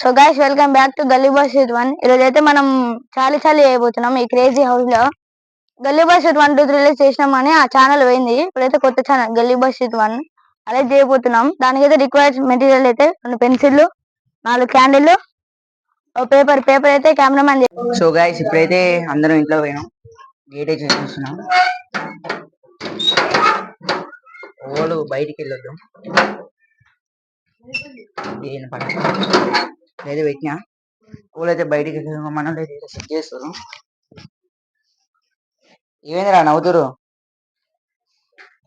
So guys welcome back to Galli Boss with one ఈరోజు అయితే మనం చాలీ చాలీ చేయబోతున్నాం ఈ క్రేజీ హౌస్లో. Galli Boss one two three చేసినామని ఆ ఛానల్ పోయింది. ఇప్పుడైతే కొత్త ఛానల్ గల్లీ బాస్ వన్ అదే చేయబోతున్నాం. దానికైతే రిక్వైర్డ్ మెటీరియల్ అయితే రెండు పెన్సిళ్ళు నాలుగు క్యాండిల్ ఓ పేపర్ పేపర్ అయితే కెమెరామ్యాన్ సో గైస్ ఇప్పుడైతే అందరం ఇంట్లో పోయినాం. గేట్ అయితే చూస్తున్నాం. బయటికి వెళ్ళొద్దాం. లేదా పెట్టినా. ఓళ్ళు అయితే బయటికి మనం అయితే సెట్ చేస్తారు ఏమైందిరా నవ్వుతురు?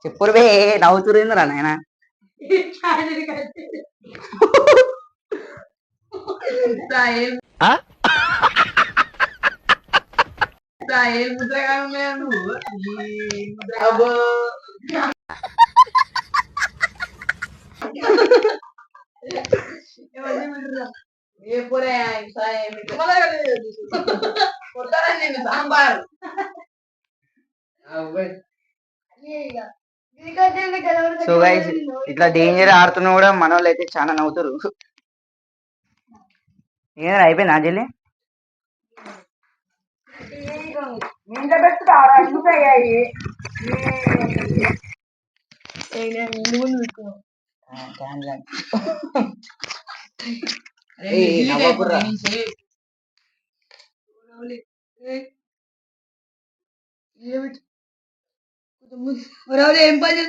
చెప్పురు బే నవ్వుతురు ఏందిరా నాయన? సాంబార్. సో గైస్ ఇట్లా డేంజర్ ఆడుతున్నా కూడా మన వాళ్ళు అయితే చాలా నవ్వుతారు. ఏదైనా అయిపోయిందా జల్లి ఇంట్లో ఏం పని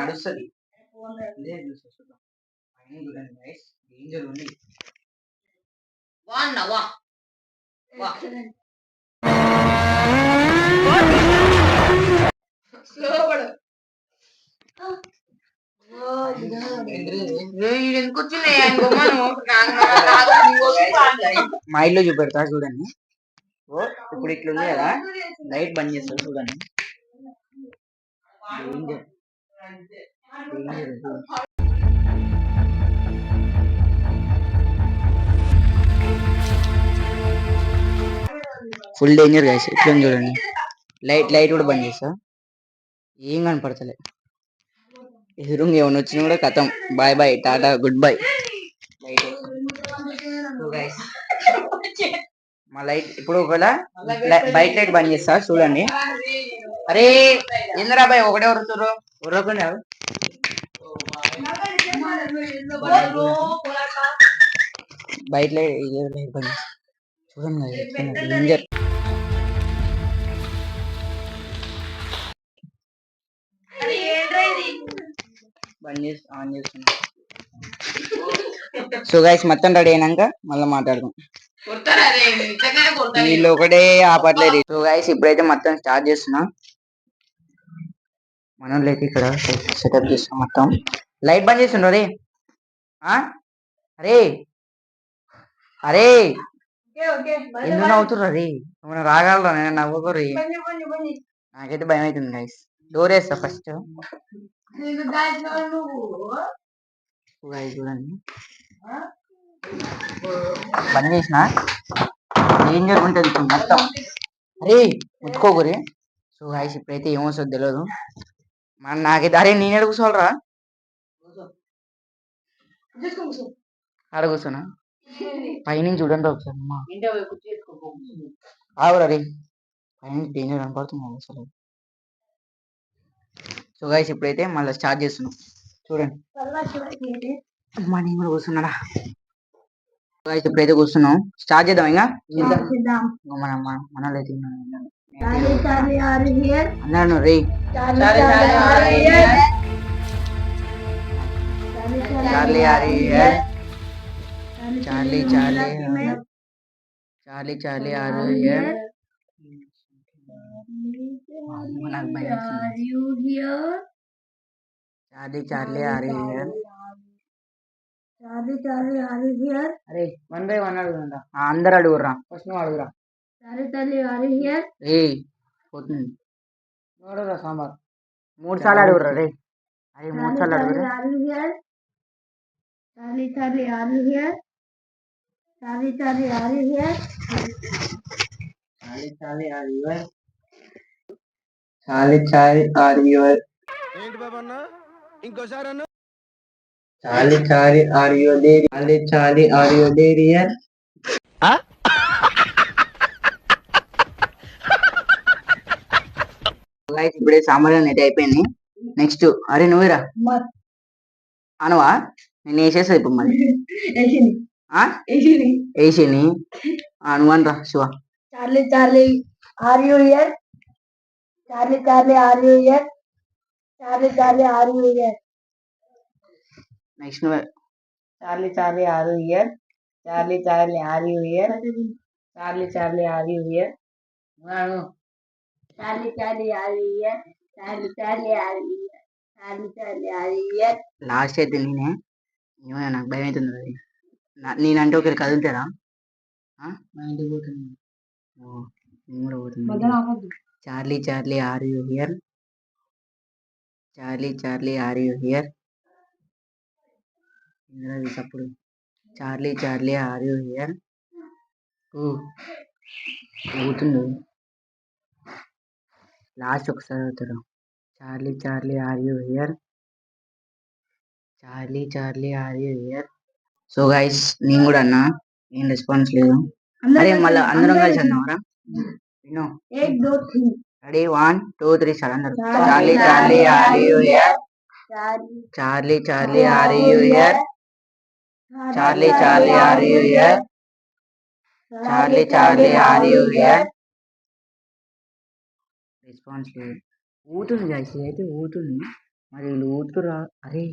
నడుస్తుంది. డేంజర్ ఉంది ఎందుకు వచ్చినాయి బొమ్మను మా ఇల్లు చూపెడతా చూడండి. ఓ ఇప్పుడు ఇట్లా ఉంది కదా. లైట్ బంద్ చేస్తా చూడండి. Danger danger full danger guys ఇట్లా చూడండి. లైట్ లైట్ కూడా బంద్ చేస్తా. ఏం కనపడతలే. ఎదురుంగా ఏమైనా వచ్చినా కూడా కథం bye bye tata good bye light మా లైట్ ఇప్పుడు ఒకవేళ బైక్ లైట్ బంద్ చేస్తా చూడండి. అరే ఎందురా బాయ్ ఒకటే ఉరుతురు ఉరకుండా బయట లైట్ లైట్ బంద్ చేస్తా చూడండి ఆన్ సో గైస్ మొత్తం రెడీ అయినాక మళ్ళీ మాట్లాడదాం. వీళ్ళు. ఒకటే ఆపట్లేదు సో గైస్ ఇప్పుడైతే మొత్తం స్టార్ట్ చేస్తున్నా. మనం అయితే ఇక్కడ సెటప్ చేస్తాం మొత్తం. లైట్ బంద్ చేస్తుండ్రు అరే? అరే. అరే. ఎందుకు నవ్వుతుర్రు అరే ఏమైనా రాగలరా? నేను నవ్వకూరి నాకైతే భయం అవుతుంది గైస్ డోర్ వేస్తా ఫస్ట్ చూడండి. బంద్ చేసిన? డేంజర్ ఉంటుంది ఇప్పుడు మొత్తం? అరే ముట్టుకోకూరి సో గాయస్ ఇప్పుడైతే ఏమొస్తుందో తెలియదు మన నాకైతే అరే నేను ఎక్కడ కూర్చోవాలరా కూర్చోనా? పైనుంచి చూడండి ఒకసారి అమ్మా. ఆవురా రే పైనుంచి డేంజర్ కనపడుతుంది అసలు. సో గాయస్ ఇప్పుడైతే మళ్ళీ స్టార్ట్ చేస్తున్నాం. చూడండి. అమ్మా నేను కూడా కూర్చున్నాడా గాయస్ ఇప్పుడైతే కూర్చున్నాం. స్టార్ట్ చేద్దాం ఇంకా? మన మన మనలో అయితే అన్నాను రే Charlie are here Charlie Charlie Charlie Charlie are here? నాకు భయం వేస్తుంది. Charlie Charlie are. హియర్? అరే వన్ బై వన్ అడుగురా అందరు అడుగురా ఫస్ట్ నువ్వు అడుగురా. ఏ పోతుంది. అడుగురా సాంబార్. మూడు సార్లు అడుగురా రే. అరే మూడు సార్లు అడుగురా Charlie, Charlie, are you here? Charlie, Charlie, are you here? చాలి చాలి ఆర్ యువర్ చాలి చాలి ఆర్ యువర్ ఏంటి బాబా అన్న? ఇంకోసారి అన్న. చాలి చాలి ఆర్ దేర్ చాలి చాలి ఆర్ దేరియర్ గైస్ ఇప్పుడే సాంబార్ నెట్ అయిపోయింది. నెక్స్ట్ అరే నువ్వేరా? అనవా నేను వేసేస్తా ఇప్పుడు మరి. ఆ? వేసేని నువ్వు అనరా Shiva. Charlie Charlie are you here Charlie Charlie are you here Charlie Charlie are you here next నువ్వే. Charlie Charlie are you here? Charlie Charlie are you here? Charlie Charlie are you here? Charlie Charlie are you here Charlie Charlie are you here Charlie Charlie are you here last అయితే నేనే. ఏమైనా నాకు భయం అవుతుంది నేనంటే ఒకరికి కదులుతారా ఆ? ఓ, నేను కూడా పోతున్నా. Charlie Charlie are you here? Charlie Charlie are you here? తప్పుడు Charlie Charlie are you here? ఊతుంది last ఒకసారి అవుతారు Charlie Charlie are you here? Charlie Charlie are you here? So guys నేను కూడా అన్నా ఏం రెస్పాన్స్ లేదు అరే మళ్ళీ అందరం కలిసి అన్నావరా విను ready one two three start అందరు Charlie Charlie are you here Charlie Charlie are you here Charlie Charlie are you here Charlie Charlie are you here response లేదు ఊతుంది గైస్ అయితే ఊతుంది మరి వీళ్ళు ఊతురా అరే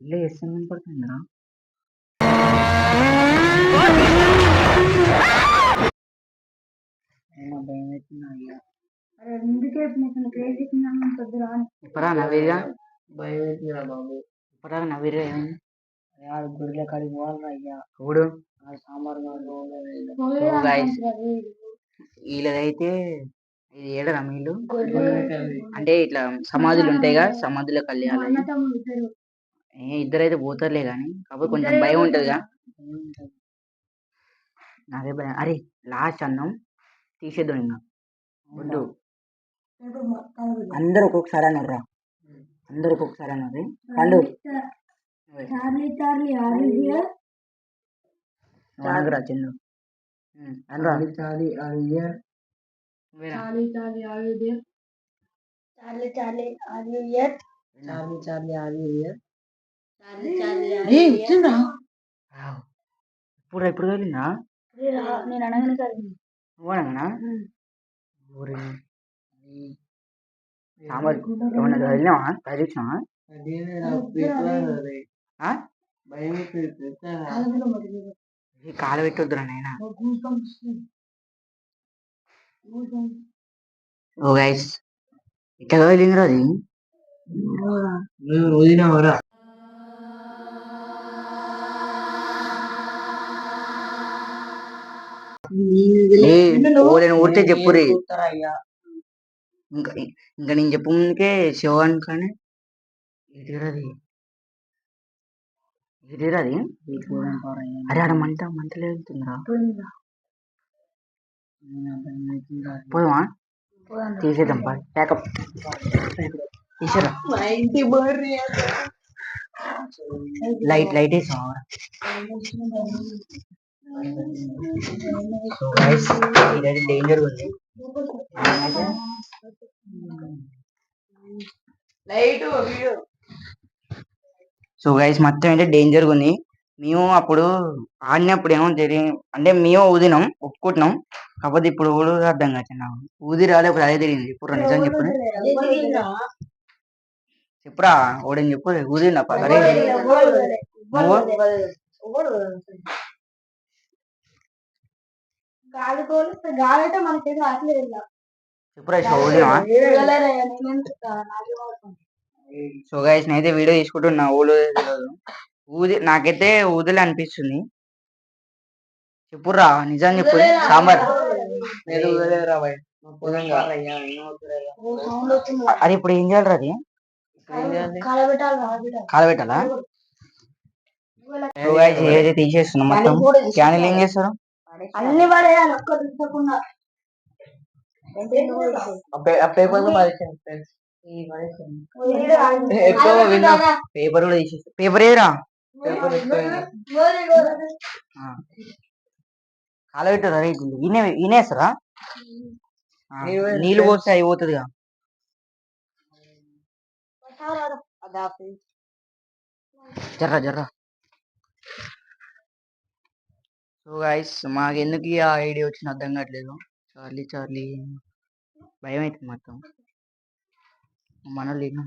ఇల్లు ఎస్ఎం పడుతుందిరా ఇప్పరా నవ్వేదిగా భయం అవుతుందిరా బాబు. ఇప్పరా నవ్వేదిగా ఏమైంది? ఆడ గుడిలో కాడికి పోవాలరా అయ్యా. చూడు సాంబార్ వీళ్ళదైతే ఇది ఏడరా మీళ్ళు? అంటే ఇట్లా సమాధులు ఉంటాయిగా సమాధుల కళ్యాణం ఇద్దరైతే పోతారులే కానీ కాకపోతే కొంచెం భయం ఉంటుందిగా. నాదే భయం. అరే లాస్ట్ అన్నం తీసేద్దాం ఇంకా వద్దు. అందరు ఒక్కొక్కసారి అన్నారా అందరు ఒక్కొక్కసారి అన్నారు. పండు అనగరా చందు అనరా. Are Charlie are you you here ఇప్పుడు ఇప్పుడు వెళ్ళిందా నేను అనగానే సార్ నువ్వు అనగానా? ఊరి. సాంబార్ ఏమన్నా వెళ్ళినావా కాలు పెట్టొద్దురా నాయన. ఓ గైస్ వెళ్ళిందిరా అది? వదిలినావరా నేను ఊరితే చెప్పురి. ఇంకా ఇంకా నేను చెప్పు ముందుకే శివ అనుకోని ఇదిరది ఇదిరది అరే ఆడ మంట మంటలు వెళ్తుందిరా పోదామా? తీసేద్దాం పా ప్యాకప్ తీసేరా. లైట్ లైట్ వేసావా సో గైస్ ఇదైతే డేంజర్ ఉంది. సో గైస్ మొత్తం అయితే డేంజర్ ఉంది. మేము అప్పుడు ఆడినప్పుడు ఏమో జరిగి అంటే మేము ఊదినాం ఒప్పుకుంటున్నాం. కాకపోతే ఇప్పుడు ఊడు అర్థం కాదు ఊది రాలేకపోతే అదే తిరిగింది ఇప్పుడు నిజం చెప్పు చెప్పురా ఓడని చెప్పు ఊదిండా అరే నువ్వు గాలి కోలిస్తే గాలి అయితే మన చేతి రాట్లేదు ఇలా చెప్పురా ఇట్లా ఊదినా ఊగలేరయ్యా, నేనేం చెప్తా, నాకేం అవసరం. సో గైస్ నేనైతే వీడియో తీసుకుంటున్నా ఊళ్ళు ఊది నాకైతే ఊదలే అనిపిస్తుంది. చెప్పురా నిజం చెప్పు సాంబార్. అది ఇప్పుడు ఏం చేయాలి అది? కాలబెట్టాలి తీసేస్తున్నాం మొత్తం. క్యానల్ ఏం చేస్తారు? అన్ని పడేయాలి ఒక్క దిక్కకుండా పేపర్ కూడా తీసేసి పేపర్ ఏదిరా కాలబెట్టారా రే ఈయన ఈయనేస్తారా నీళ్ళు పోస్తే అయిపోతుందిగా. జర్రా జర్రా. సో గాయస్ మాకు ఎందుకు ఆ ఐడియా వచ్చిన అర్థం కావట్లేదు. చార్లీ చార్లీ భయం అవుతుంది మొత్తం మన లేదు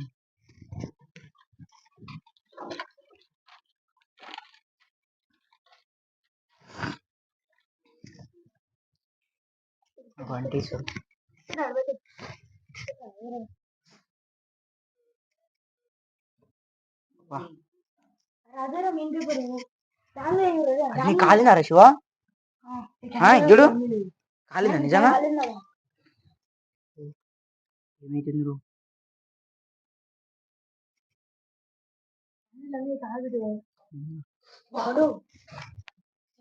వంటి నీ కాలినారా శివ? చూడు కాలిందా నిజంగా? ఏమైతుంది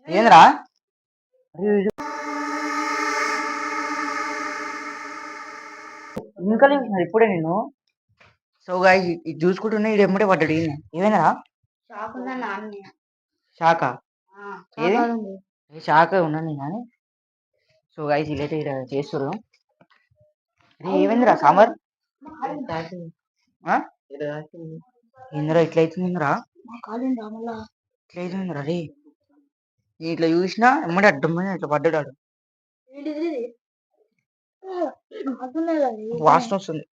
ఏంద్రా? ఇంకా ఇప్పుడే నేను సో ఇది చూసుకుంటున్నా ఇది ఎమ్మడే పడ్డాడు ఈయన ఏమైందిరా? శాఖ ఏది శాఖ ఉన్నాను కానీ సో గాయస్ వీళ్ళైతే ఇక్కడ చేస్తారు అరే ఏమైందిరా సాంబార్? ఏందిరా ఇట్లా అవుతుందిరా ఇట్లా అవుతుందిరా రే. నేను ఇట్లా చూసినా ఎమ్మడే అడ్డమైన ఇట్లా పడ్డాడు వాసన వస్తుంది.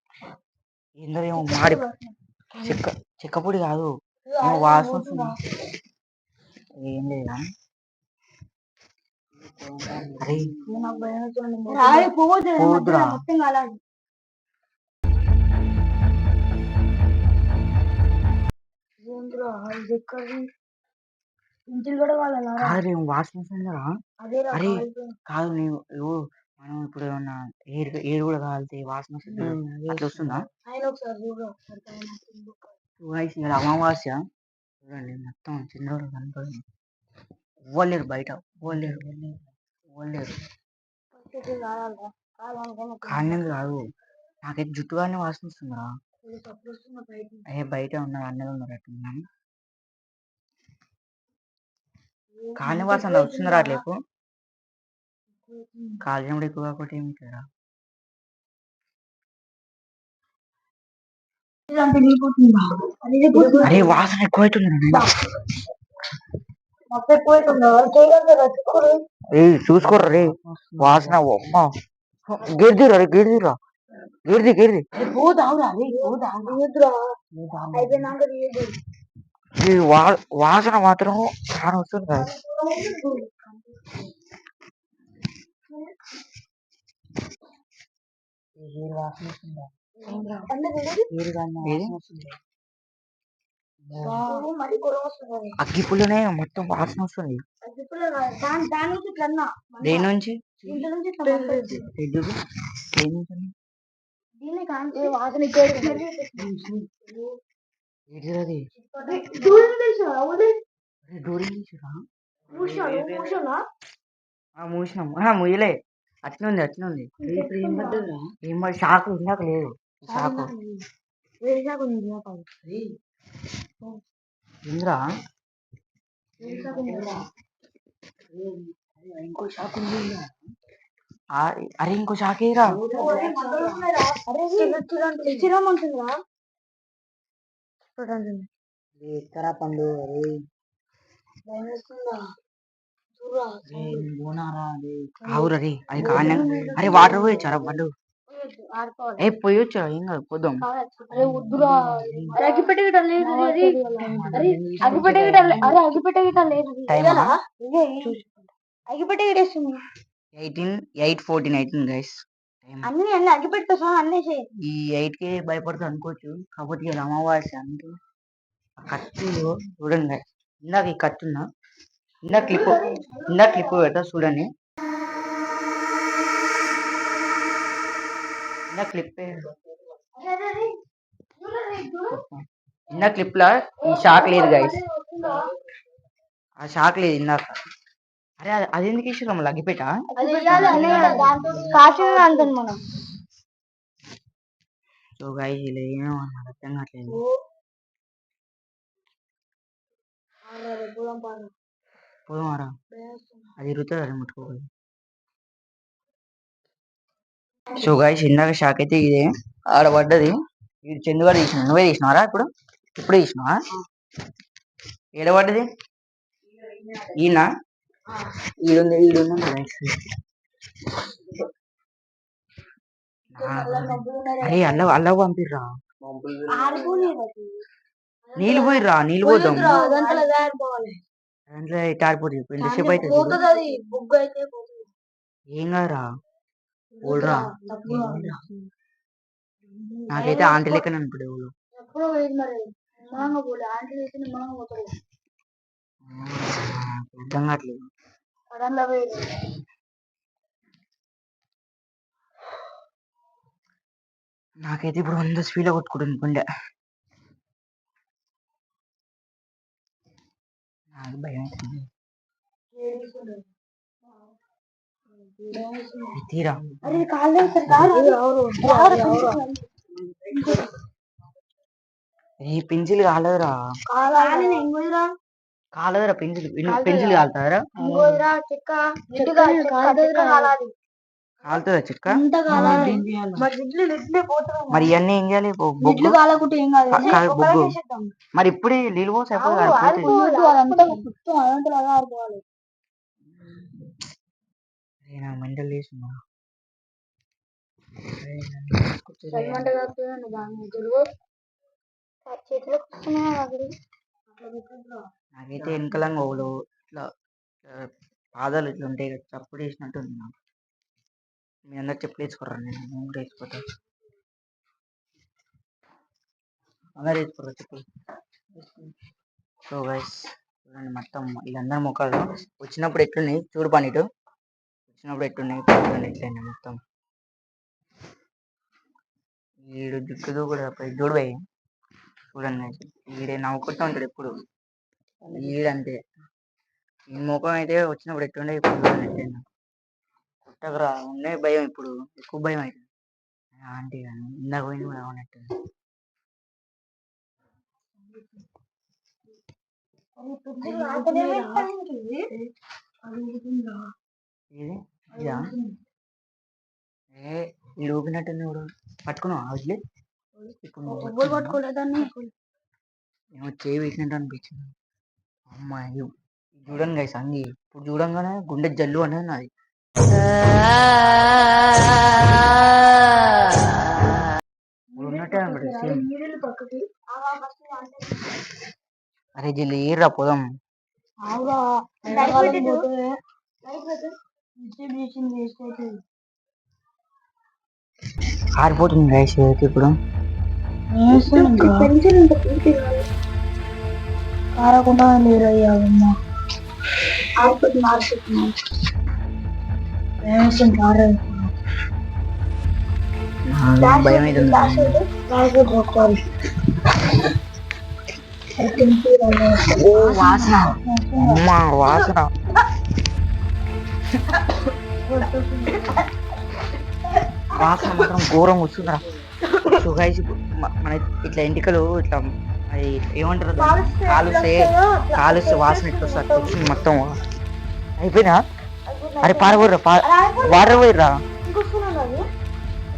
ఏందో ఏమో మాడి చెక్క చెక్క పొడి కాదు. వాసన వస్తుంది. ఏం లేదా? అరే పోదురా కాదు ఏమో వాసన వస్తుందిరా అరే కాదు నేను మనం ఇప్పుడు ఏమన్నా ఏరు ఏరు కూడా కాలితే వాసన అట్లా వస్తుందా? అమావాస్య. చూడండి మొత్తం చంద్రుడు కనపడింది ఇవ్వలేరు బయట ఇవ్వలేరు ఇవ్వలేరు కానీ కాదు నాకైతే జుట్టుగానే వాసన వస్తుందిరా అయ్యే బయట ఉన్నారు అన్నది ఉన్నారు అట్లా కాని వాసన వస్తుందిరా అట్లేపు కాలినప్పుడు ఎక్కువ. కాకపోతే ఏమిటిరా అరే వాసన ఎక్కువ చూసుకోర్రా రే. వాసన అమ్మ. గిరిదిరా రే గిరిదిరా గిరిది గిరిది ఈ వాసన మాత్రం చాలా వస్తుంది కదా వాసన వస్తుందా? అగ్గి పుల్లనే మొత్తం వాసన వస్తుంది. దేని నుంచి మూసినాం. ఆ ముయ్యలే అట్నే ఉంది అట్నే ఉంది. ఏం షాకు ఇందాక లేదు. షాకు ఇంద్రా? ఇంకో షాక్ అరే ఇంకో షాక్ ఏరా ఎక్కరా పండు? అరే. రే అది కాన అరే వాటర్ పోయొచ్చారా పండు? ఏ ఏం కాదు పోదాం టైం అగిపెట్టి గిడేస్తుంది ఎయిటీన్ ఎయిట్ ఫోర్టీన్ గైస్ అన్ని అన్ని అన్నీ ఈ ఎయిట్కి భయపడుతూ అనుకోవచ్చు కాకపోతే ఇలా ఆ కత్తి చూడండి. ఇందాక ఈ కత్తి ఉందా ఇందాక క్లిప్ ఇందాక క్లిప్ పెడతా చూడండి ఇందాక క్లిప్ ఇందాక క్లిప్ లా ఈ షాక్ లేదు గైస్ ఆ షాక్ లేదు ఇందాక. అరే అది- అది ఎందుకు ఇచ్చిన మళ్ళీ? అగ్గిపెట్ట? అది ఇయ్యాలి అన్నీ కూడా దాంతో కాసిన అంటుంది మనం. సో గైస్ ఇలా ఏమో నాకు అర్థం కావట్లేదు. పోదామారా అది ఇరుగుతుంది అది ముట్టుకోవాలి. సో గైస్ ఇందాక షాక్ అయితే ఇదే. ఆడ పడ్డది. ఇది చందుగాడు తీసిన. నువ్వే తీసినావరా ఇప్పుడు? ఇప్పుడు తీసినావా? ఏడ పడ్డది? ఈయన? ఈడుంది ఈడుంది అరే అల్ల అల్ల పంపిర్రా. నీళ్ళు పోయిర్రా నీళ్ళు పోతాం దాంట్లో టారిపోతుంది ఇప్పుడు ఎంతసేపు అయితే ఏం కాదురా. ఓల్రా నాకైతే ఆంటీ లెక్కన నిమ్మలంగా పోతుంది అర్థం కావట్లేదు. నాకైతే ఇప్పుడు వంద స్పీడ్ కొట్టుకుంటుంది గుండె నాకు భయం అవుతుంది తీరా? అరే కాళ్ళు ఈ పెన్సిల్ కాలేదురా. కాలేదురా పెన్సిల్ పెన్సిల్ కాలాలి. కాలుతుందా చిట్క మరి ఇవన్నీ ఏం చేయాలి? బొగ్గు? కాలకుంటే ఏం బొగ్గు. మరి ఇప్పుడే నీళ్ళు పోసి అయిపోతుంది అరే నాకు మెంటల్ లేచిందా. నాకైతే వెనకలంగా ఓలు ఇట్లా పాదాలు ఇట్లా ఉంటాయి కదా చప్పుడు వేసినట్టు ఉంది నాకు. మీ అందరు చెప్పులు వేసుకోర్రా నేను నేను కూడా వేసుకోతా అందరు వేసుకోర్రా చెప్పులు. సో గైస్ చూడండి మొత్తం వీళ్ళందరూ ముఖాలు. వచ్చినప్పుడు ఎట్లున్నాయి? చూడు పని ఇటు. వచ్చినప్పుడు ఎట్లున్నాయి చూడండి ఎట్లయినాయి మొత్తం. వీడు దిక్కుదు కూడా చూడు పోయి చూడండి వీడే నవ్వుకుంటూ ఉంటాడు ఎప్పుడు. వీడంతే ఈ ముఖం అయితే వచ్చినప్పుడు ఎట్టుండే ఇప్పుడు చూడండి ఎట్లయిందో. పుట్టకరా ఉండే భయం ఇప్పుడు. ఎక్కువ భయం అవుతుంది ఆంటీ కానీ ఇందాక పోయింది కూడా అవునట్టు ఇది ఇదా ఏ ఊపినట్టుంది ఇప్పుడు పట్టుకున్నావా ఎవ్వరు పట్టుకున్నావా? పట్టుకోలేదాన్ని ఏమో చేయి వేసినట్టు అనిపించింది. అమ్మా ఇది చూడండి గైస్ అంగి ఇప్పుడు చూడంగానే గుండె జల్లు అనేది నాది. ఉన్నట్టే సేమ్ అరే జల్లి ఏర్రా పోదాం. ఆవురా ఎండాకాలం పోతే విషయం చేసింది వేస్ట్ అవుతుంది ఆరిపోతుంది గైస్ ఇప్పుడు పెన్సిల్ ఇంత పూర్తి కాదు కారకుండా లేరయ్యా అమ్మ ఆరిపోతుంది ఆరిపోతుంది వేసం కారం నాకు భయం అవుతుంది ఓ వాసన అమ్మ వాసన వాసన మాత్రం ఘోరం వస్తుందిరా సో గైస్ మన ఇట్లా ఎంటికలు ఇట్లా అది ఏమంటారు? కాలుస్తే కాలుస్తే వాసన ఇట్లా వస్తుంది వచ్చింది మొత్తం. అయిపోయినా అరే పారబోర్రా పా వాటర్ పోయిర్రా?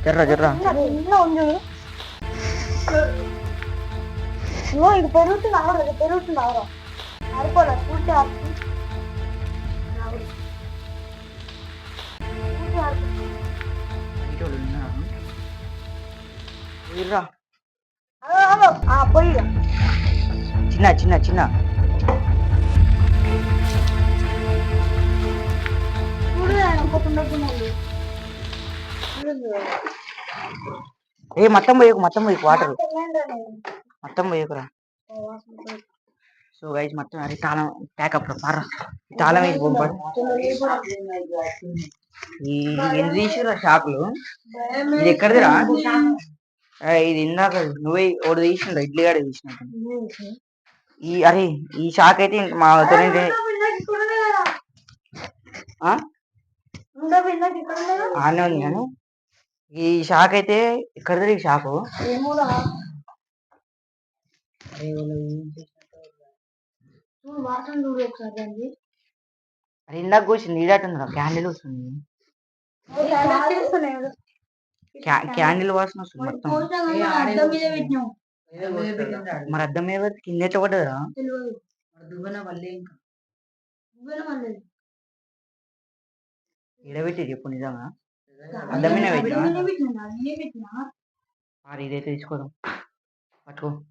జర్రా జర్రా. ఇది పెరుగుతుంది ఇది పెరుగుతుంది పూర్తి చిన్న చిన్న చిన్న. ఏ మొత్తం పోయకు మొత్తం పోయకు వాటర్ మొత్తం పోయకురా. సో గైస్ మొత్తం అరే తాళం ప్యాకప్ పారా తాళం వేసి పంపాడు ఈ ఎన్ని తీసిరా షాపులు? ఇది ఎక్కడిదిరా? ఇది ఇందాక నువ్వే ఒకటి తీసిండ్రా ఇడ్లీ గాడే తీసినట్టు. ఈ అరే ఈ షాక్ అయితే ఇంక మా దగ్గర? ఆనే ఉంది కానీ. ఈ షాక్ అయితే ఇక్కడ ఈ షాకు? అది ఇందాక కూర్చుంది ఈడటుందిరా క్యాండిల్ వస్తుంది. క్యాండిల్ వాసన వస్తుంది మొత్తం. మరి అద్దం మీద కింద ఇంకా. ఈడబెట్టి చెప్పు నిజంగా. పెట్టినా మరి ఇదైతే తీసుకోదాం. పట్టుకో.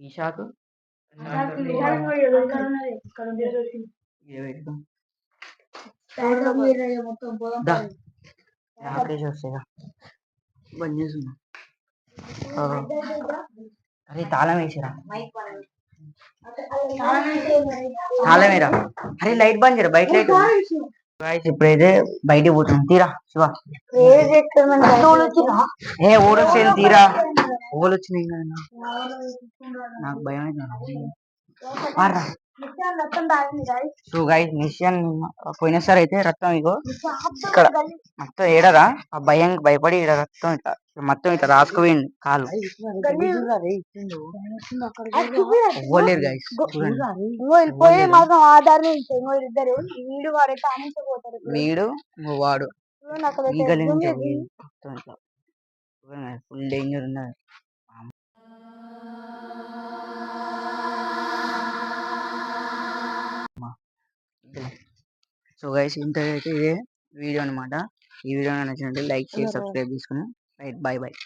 ఈ షాకు. ఇదే బంద్ చేస్తున్నా. అరే తాళం వేసిరా. తాళం వేరా అరే లైట్ బంద్ చేయరా? బయట లైట్ గాయ్స్ ఇప్పుడైతే బయటికి పోతున్నాం. తీరా శివ. ఏ ఓడొచ్చేది తీరా. ఓలు వచ్చినాయి నాకు భయం అవుతుంది. సో గైస్ మిషన్ పోయినసారి అయితే రక్తం ఇగో ఇక్కడ మొత్తం ఏడరా ఆ భయం భయపడి ఈడ రక్తం ఇట్లా మొత్తం ఇట్లా రాసుకుపోయింది కాలు. పోలేరు గైస్ పోయి మాత్రం ఆధార్ ఇద్దరు. వీడు వీడు ఈగల ఫుల్ డేంజర్ ఉన్నది. సో గైస్ ఇంత అయితే ఇదే వీడియో అన్నమాట. ఈ వీడియో నచ్చినట్టు లైక్ షేర్ సబ్స్క్రైబ్ చేసుకుని రైట్ బాయ్ బాయ్